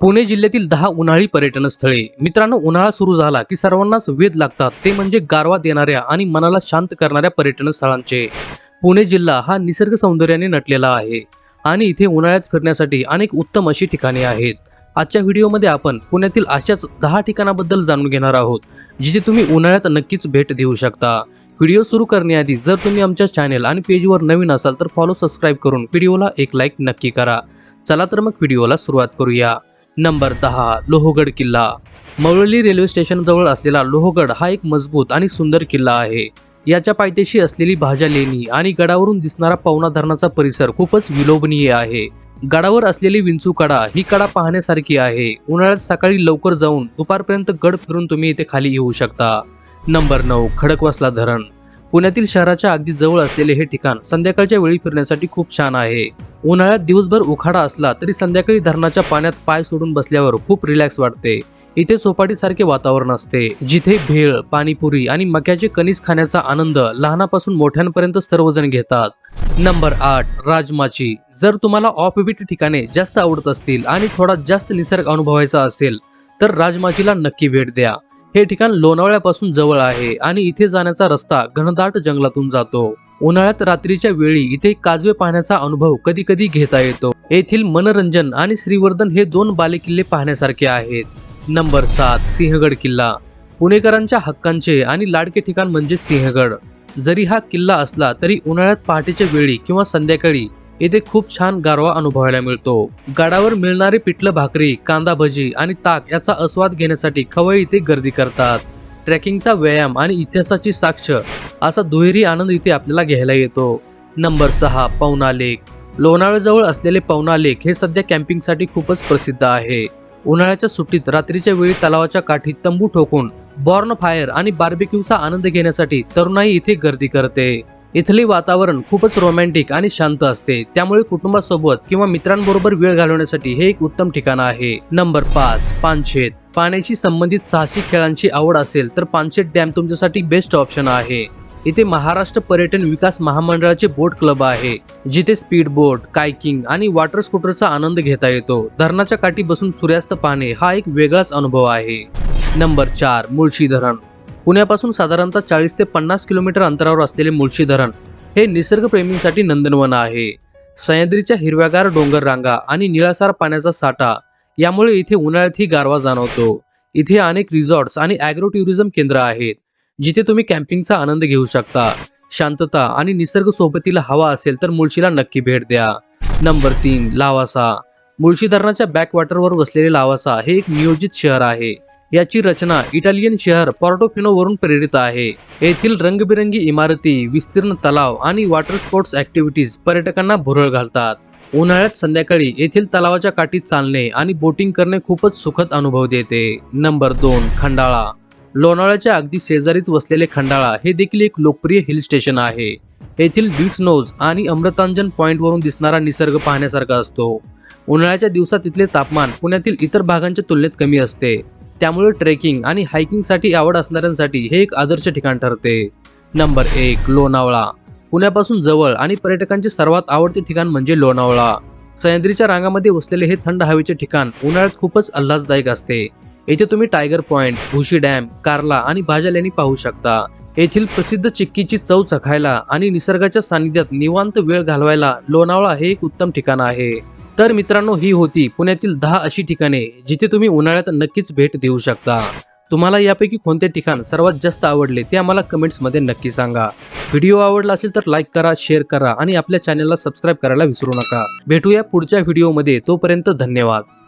पुणे जिल्ह्यातील दहा उन्हाळी पर्यटन स्थळे मित्रांनो उन्हाळा सुरू झाला की सर्वांनाच वेध लागतात. ते म्हणजे गारवा देणाऱ्या आणि मनाला शांत करणाऱ्या पर्यटन स्थळांचे पुणे जिल्हा हा निसर्ग सौंदर्याने नटलेला आहे आणि इथे उन्हाळ्यात फिरण्यासाठी अनेक उत्तम अशी ठिकाणे आहेत. आजच्या व्हिडिओमध्ये आपण पुण्यातील अशाच दहा ठिकाणाबद्दल जाणून घेणार आहोत जिथे तुम्ही उन्हाळ्यात नक्कीच भेट देऊ शकता. व्हिडिओ सुरू करण्याआधी जर तुम्ही आमच्या चॅनेल आणि पेजवर नवीन असाल तर फॉलो सबस्क्राईब करून व्हिडिओला एक लाईक नक्की करा. चला तर मग व्हिडिओला सुरुवात करूया. नंबर दहा लोहगड किल्ला. मवळली रेल्वे स्टेशनजवळ असलेला लोहगड हा एक मजबूत आणि सुंदर किल्ला आहे. याच्या पायथ्याशी असलेली भाज्या लेणी आणि गडावरून दिसणारा पवना धरणाचा परिसर खूपच विलोभनीय आहे. गडावर असलेली विंचू कडा ही कडा पाहण्यासारखी आहे. उन्हाळ्यात सकाळी लवकर जाऊन दुपारपर्यंत गड फिरून तुम्ही इथे खाली येऊ शकता. नंबर नऊ खडकवासला धरण. पुण्यातील शहराच्या अगदी जवळ असलेले हे ठिकाण संध्याकाळच्या वेळी फिरण्यासाठी खूप छान आहे. उन्हाळ्यात दिवसभर उखाडा असला तरी संध्याकाळी धरणाच्या पाण्यात पाय सोडून बसल्यावर खूप रिलॅक्स वाटते. इथे चोपाटीसारखे वातावरण असते जिथे भेळ पाणीपुरी आणि मक्याचे कणीस खाण्याचा आनंद लहानापासून मोठ्यांपर्यंत सर्वजण घेतात. नंबर आठ राजमाची. जर तुम्हाला ऑफबीट ठिकाणे जास्त आवडत असतील आणि थोडा जास्त निसर्ग अनुभवायचा असेल तर राजमाचीला नक्की भेट द्या. हे ठिकाण लोणावळ्यापासून जवळ आहे आणि इथे जाण्याचा रस्ता घनदाट जंगलातून जातो. उन्हाळ्यात रात्रीच्या वेळी इथे काजवे पाहण्याचा अनुभव कधी कधी घेता येतो. येथील मनोरंजन आणि श्रीवर्धन हे दोन बालेकिल्ले पाहण्यासारखे आहेत. नंबर सात सिंहगड किल्ला. पुणेकरांच्या हक्कांचे आणि लाडके ठिकाण म्हणजे सिंहगड. जरी हा किल्ला असला तरी उन्हाळ्यात पहाटेच्या वेळी किंवा संध्याकाळी येथे खूप छान गारवा अनुभवायला मिळतो. गडावर मिळणारे पिठलं भाकरी कांदा भजी आणि ताक याचा आस्वाद घेण्यासाठी खवय इथे गर्दी करतात. ट्रेकिंगचा व्यायाम आणि इतिहासाची साक्ष असा दुहेरी आनंद इथे आपल्याला घ्यायला येतो. नंबर सहा पवना लेक लोणावळ्याजवळ असलेले पवना लेक हे सध्या कॅम्पिंगसाठी खूपच प्रसिद्ध आहे. उन्हाळ्याच्या सुट्टीत रात्रीच्या वेळी तलावाच्या काठी तंबू ठोकून बॉर्न फायर आणि बार्बेक्यूचा आनंद घेण्यासाठी तरुणाई इथे गर्दी करते. इथले वातावरण खूपच रोमॅन्टिक आणि शांत असते. त्यामुळे कुटुंबासोबत किंवा मित्रांबरोबर वेळ घालवण्यासाठी हे एक उत्तम ठिकाण आहे. नंबर पाच पानशेत. पाण्याशी संबंधित साहसी खेळांची आवड असेल तर पानशेत डॅम तुमच्यासाठी बेस्ट ऑप्शन आहे. इथे महाराष्ट्र पर्यटन विकास महामंडळाचे बोट क्लब आहे. जिथे स्पीड बोट कायकिंग आणि वॉटर स्कूटरचा आनंद घेता येतो. धरणाच्या काठी बसून सूर्यास्त पाहणे हा एक वेगळाच अनुभव आहे. नंबर चार मुळशी धरण पुण्यापासून साधारणतः चाळीस ते पन्नास किलोमीटर अंतरावर असलेले मुळशी धरण हे निसर्गप्रेमींसाठी नंदनवन आहे. सह्याद्रीच्या हिरव्यागार डोंगर रांगा आणि निळासार पाण्याचा साठा यामुळे इथे उन्हाळ्यातही गारवा जाणवतो. इथे अनेक रिसॉर्ट्स आणि ॲग्रो टुरिझम केंद्र आहेत जिथे तुम्ही कॅम्पिंगचा आनंद घेऊ शकता. शांतता आणि निसर्ग सोबतीला हवा असेल तर मुळशीला नक्की भेट द्या. नंबर तीन लावासा. मुळशी धरणाच्या बॅकवॉटरवर वसलेले लावासा हे एक नियोजित शहर आहे. याची रचना इटालियन शहर पॉर्टोफिनो वरून प्रेरित आहे. येथील रंगबिरंगी इमारती विस्तीर्ण तलाव आणि वॉटर स्पोर्ट्स ऍक्टिव्हिटीज पर्यटकांना भुरळ घालतात. उन्हाळ्यात संध्याकाळी येथील तलावाच्या काठी चालणे आणि बोटिंग करणे खूपच सुखद अनुभव देते. नंबर दोन खंडाळा. लोणावळ्याच्या अगदी शेजारीच वसलेले खंडाळा हे देखील एक लोकप्रिय हिल स्टेशन आहे. येथील बीच नोज आणि अमृतांजन पॉईंटवरून दिसणारा निसर्ग पाहण्यासारखा असतो. उन्हाळ्याच्या दिवसात तिथले तापमान पुण्यातील इतर भागांच्या तुलनेत कमी असते. त्यामुळे ट्रेकिंग आणि हायकिंगसाठी आवड असणाऱ्यांसाठी हे एक आदर्श ठिकाण ठरते. नंबर एक लोणावळा. पुण्यापासून जवळ आणि पर्यटकांचे सर्वात आवडते ठिकाण म्हणजे लोणावळा. सह्याद्रीच्या रांगामध्ये वसलेले हे थंड हवेचे ठिकाण उन्हाळ्यात खूपच आल्हाददायक असते. येथे तुम्ही tiger point Bhushi dam Karla आणि भाज्या लेणी पाहू शकता. येथील प्रसिद्ध चिक्कीची चव चखायला आणि निसर्गाच्या सानिध्यात निवांत वेळ घालवायला लोणावळा हे एक उत्तम ठिकाण आहे. तर मित्रांनो ही होती पुण्यातील दहा अशी ठिकाणे जिथे तुम्ही उन्हाळ्यात नक्कीच भेट देऊ शकता. तुम्हाला यापैकी कोणते ठिकाण सर्वात जास्त आवडले ते आम्हाला कमेंट्समध्ये नक्की सांगा. व्हिडिओ आवडला असेल तर लाईक करा शेअर करा आणि आपल्या चॅनलला सबस्क्राईब करायला विसरू नका. भेटूया पुढच्या व्हिडिओमध्ये. तोपर्यंत धन्यवाद.